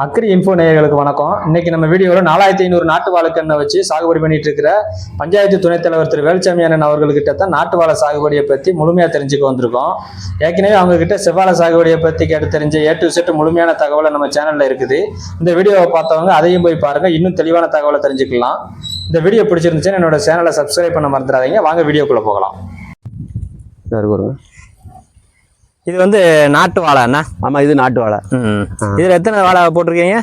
Agri info நேயர்களுக்கு வணக்கம். இன்னைக்கு நம்ம வீடியோவில் நாலாயிரத்தி ஐநூறு நாட்டு வாழைக்கண்ணை வச்சு சாகுபடி பண்ணிட்டு இருக்கிற பஞ்சாயத்து துணைத் தலைவர் திரு வேலுச்சாமி அண்ணன் அவர்கள்கிட்ட தான் நாட்டு வாழை சாகுபடியை பற்றி முழுமையாக தெரிஞ்சுக்க வந்திருக்கோம். ஏற்கனவே அவங்க கிட்ட செவ்வாழை சாகுபடியை பற்றி கேட்டு தெரிஞ்ச ஏ டு செட் முழுமையான தகவலை நம்ம சேனலில் இருக்குது. இந்த வீடியோவை பார்த்தவங்க அதையும் போய் பாருங்க. இன்னும் தெளிவான தகவலை தெரிஞ்சுக்கலாம். இந்த வீடியோ பிடிச்சிருந்துச்சுன்னா என்னோட சேனலை சப்ஸ்கிரைப் பண்ண மறந்துடாதீங்க. வாங்க வீடியோக்குள்ளே போகலாம். சார் வருங்க இது வந்து நாட்டு வாழை அண்ணா. ஆமா இது நாட்டு வாழை. இதில் எத்தனை வாழை போட்டிருக்கீங்க?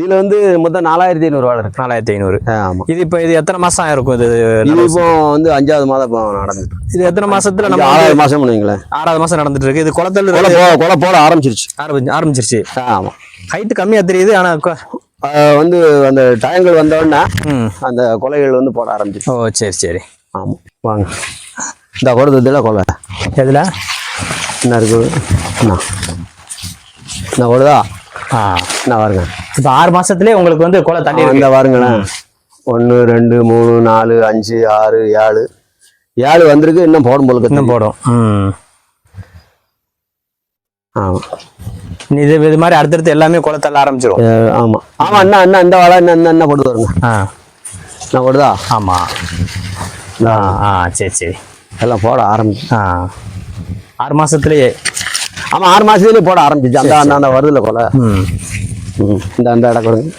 இதுல வந்து மொத்தம் நாலாயிரத்தி ஐநூறு வாழை இருக்கு. நாலாயிரத்தி ஐநூறு. ஆ, ஆமா. இது இப்போ இது எத்தனை மாசம் இருக்கும் இது? இது இப்போ வந்து அஞ்சாவது மாதம் இப்போ நடந்துட்டு. இது எத்தனை மாசத்துல இது நம்ம ஆறாவது மாசம் பண்ணுவீங்களேன் ஆறாவது மாசம் நடந்துட்டு இருக்கு. இது குளத்தல் கொலை போட ஆரம்பிச்சிருச்சு. ஆரம்பிச்சு ஆரம்பிச்சிருச்சு. ஆ, ஆமா. ஹைட் கம்மியா தெரியுது ஆனா கொ- ஆ, வந்து அந்த டயங்கள் வந்த உடனே ம். அந்த கொலைகள் வந்து போட ஆரம்பிச்சிருச்சு. ஓ சரி சரி. ஆமா. வாங்க. இந்த கொடுத்ததுல கொலை. எதுல? என்ன இருக்கு என்ன என்ன கொடுதா? ஆ. என்ன பாருங்க. இப்போ ஆறு மாசத்துலயே உங்களுக்கு வந்து குளம் தண்ணி இந்த பாருங்களேன் ஒன்று ரெண்டு மூணு நாலு அஞ்சு ஆறு ஏழு. ஏழு வந்திருக்கு இன்னும் போடும் போலுக்கு இன்னும் போடும். ம். ஆமா. இது இது மாதிரி அடுத்தடுத்து எல்லாமே குளத்தள்ள ஆரம்பிச்சிரும். அஹ் ஆமா. ஆமா அண்ணா அண்ணா இந்த வாழை என்ன என்ன போட்டு வருங்க ஆ. என்ன போடுதா? ஆமா. ஆ ஆ சரி சரி. எல்லாம் போட ஆரம்பிச்சு ஆ. ஆறு மாசத்துலயே. ஆமா ஆறு மாசத்துலயே போட ஆரம்பிச்சிச்சு அந்த அந்த அந்த வருதுல ம். இந்த அந்த இடம் கொடுங்க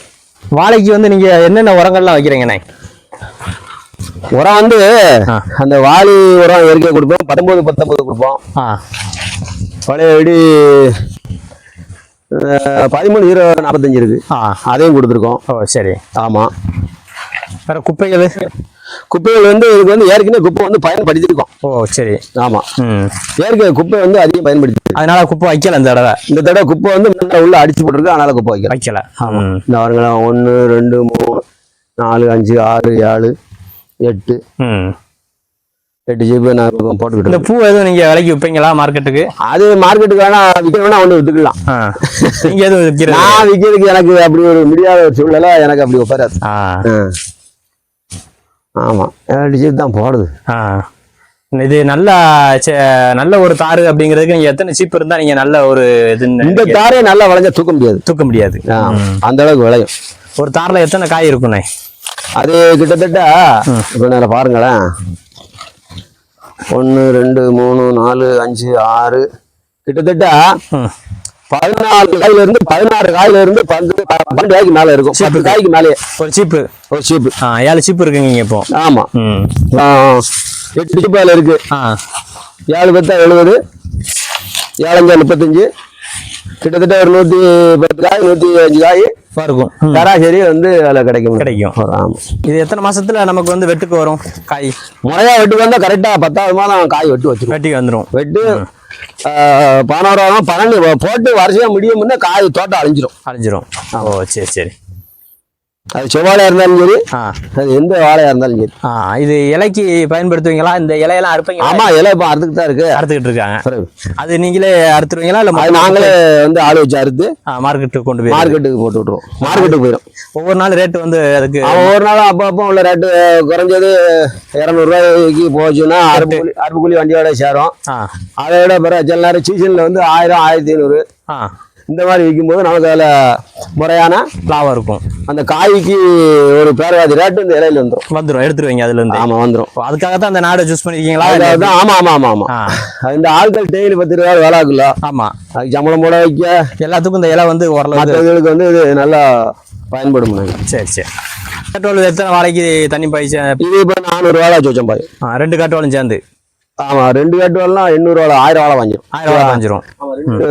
வாழைக்கு வந்து நீங்க என்னென்ன உரங்கள்லாம் வைக்கிறீங்கண்ணே உரம் வந்து. அந்த வாளி உரம் இயற்கை கொடுப்போம் பத்தொன்பது பத்தொன்பது கொடுப்போம். பழையபடி பதிமூணு ஜீரோ நாற்பத்தஞ்சு இருக்கு. அதையும் கொடுத்துருக்கோம். ஓ சரி. ஆமா. வேற குப்பைகள்? குப்பைகள் வந்து இதுக்கு வந்து ஏற்கனவே குப்பை வந்து பயன்படுத்திருக்கோம் ஓ சரி. ஆமா. ஏற்கனவே குப்பை வந்து அதிகம் பயன்படுத்தி அதனால குப்பை வைக்கல இந்த தடவை? இந்த தடவை குப்பை வந்து உள்ள அடிச்சு போட்டுருக்கு அதனால குப்பை வைக்கிறோம் வைக்கல. ம். இந்த வாருங்களா ஒன்று ரெண்டு மூணு நாலு அஞ்சு ஆறு ஏழு எட்டு. எட்டு ஜிபி நான் போட்டுக்கிட்டு இந்த. பூ எதுவும் நீங்க விலைக்கு விற்பீங்களா மார்க்கெட்டுக்கு? அது மார்க்கெட்டுக்கு வேணா விற்க வேணா ஒன்று வித்துக்கலாம். நீங்க எதுவும் விற்கிறது நான் விற்கிறதுக்கு எனக்கு அப்படி ஒரு முடியாத ஒரு சூழ்நிலை எனக்கு அப்படி ஒப்பராது ஆ ஆ. ஆமா. எட்டு ஜிபி தான் போடுது. ஆ. இது நல்ல நல்ல ஒரு தாறு அப்படிங்கிறதுக்கு நீங்க எத்தனை சீப் இருந்தா நீங்க நல்ல ஒரு இது இந்த தாரே நல்லா விளைஞ்சா தூக்க முடியாது. தூக்க முடியாது. அந்த அளவுக்கு விளையும். ஒரு தார்ல எத்தனை காய் இருக்குண்ணே அது கிட்டத்தட்ட இப்போ நான் பாருங்களேன். ஒன்று ரெண்டு மூணு நாலு அஞ்சு ஆறு. கிட்டத்தட்ட. பதினாலு காயில இருந்து பதினாறு காயில இருந்து பன்னெண்டு பன்னெண்டு காய்க்கு மேல இருக்கும். பத்து காய்க்கு மேலே ஒரு சீப்பு. ஒரு சீப்பு. ஆ ஏழு சீப்பு இருக்குங்க இப்போ. ஆமா. எட்டு சீப்பு அதில் இருக்கு. ஆ. ஏழு பத்தா எழுபது ஏழஞ்சா முப்பத்தஞ்சு. கிட்டத்தட்ட ஒரு நூத்தி பத்து காய் நூத்தி அஞ்சு காய். இருக்கும். சராசரி வந்து அதில் கிடைக்கும். கிடைக்கும். ஒரு ஆமா. இது எத்தனை மாசத்துல நமக்கு வந்து வெட்டுக்கு வரும்? காய். முறையா வெட்டு வந்தா கரெக்டா பத்தாவது மாதம் காய் வெட்டு வச்சிருவோம். வெட்டிக்கு வந்துடும் வெட்டு ஆஹ், பதினோராயிரம் பன்னெண்டு போட்டு வரிசையாக முடியும் முன்னே காய் தோட்டம் அழிஞ்சிரும். அழிஞ்சிரும். ஓ சரி சரி. அது செவ்வாழையா இருந்தாலும் சரி அது எந்த வாழையா இருந்தாலும் சரி. இது இலைக்கு பயன்படுத்துவீங்களா? இந்த இலையெல்லாம் அறுப்பீங்களா? ஆமா இலை இப்போ அறுத்துக்கு தான் இருக்கு. அறுத்துக்கிட்டு இருக்காங்க. அது நீங்களே அறுத்துருவீங்களா? இல்ல நாங்களே வந்து ஆள் வச்சு அறுத்து மார்க்கெட்டுக்கு கொண்டு போய் மார்க்கெட்டுக்கு போட்டு விட்டுருவோம். மார்க்கெட்டுக்கு போயிடும் ஒவ்வொரு நாள் ரேட்டு வந்து அதுக்கு ஒரு நாளும் அப்போ அப்போ உள்ள ரேட்டு குறைஞ்சது இரநூறுவாய்க்கு போச்சுன்னா அறுப்பு அறுப்பு கூலி வண்டியோட சேரும். ஆ. அதை விட பிறகு சில நேரம் சீசனில் வந்து ஆயிரம் ஆயிரத்தி ஐநூறு. இந்த மாதிரி விற்கும்போது நமக்கு அதில் முறையான லாபம் இருக்கும். அந்த காய்க்கு ஒரு பேரவாதி ரேட்டு இந்த இலையில வந்துடும் வந்துரும். எடுத்துருவீங்க அதுல இருந்து ஆமா வந்துடும் அதுக்காக தான் அந்த நாடை சூஸ் பண்ணிருக்கீங்களா? ஆமா ஆமா ஆமா ஆமா. இந்த ஆட்கள் டெய்லி பத்து ரூபா வேலை ஆகுல்ல ஆமா. அதுக்கு சம்பளம் போட வைக்க. எல்லாத்துக்கும் இந்த இலை வந்து ஓரளவு வந்து இது நல்லா பயன்படும். சரி சரி. காட்டோல் எத்தனை வாழைக்கு தண்ணி பாய்ச்சி? இது இப்போ நானூறு வாழை வச்சோம் பாய் ரெண்டு காட்டோலும் சேர்ந்து. ஆமா ரெண்டு கட்டு வாழலாம் எண்ணூறு வாழை ஆயிரம் வாழை வாங்கிடும் ஆயிரம் வாழை பாஞ்சிரும்